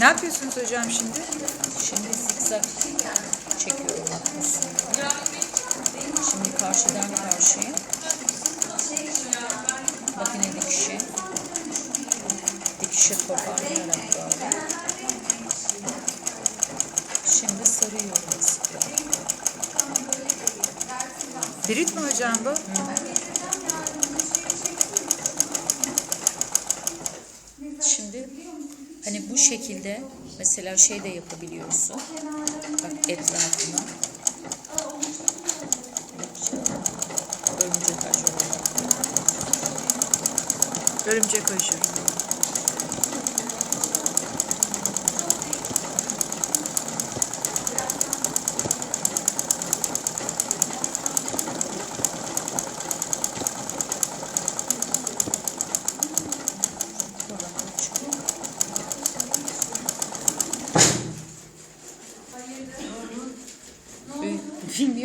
Ne yapıyorsunuz hocam şimdi? Şimdi zikzak çekiyorum. Şimdi karşıdan karşıya. Makine dikişi. Dikişe toparlayarak böyle. Şimdi sarıyorum istiyorum. Brit mi hocam bu? Şimdi hani bu şekilde mesela şey de yapabiliyorsun. Bak etrafına. Örümcek olarak. Örümcek aşırı. sim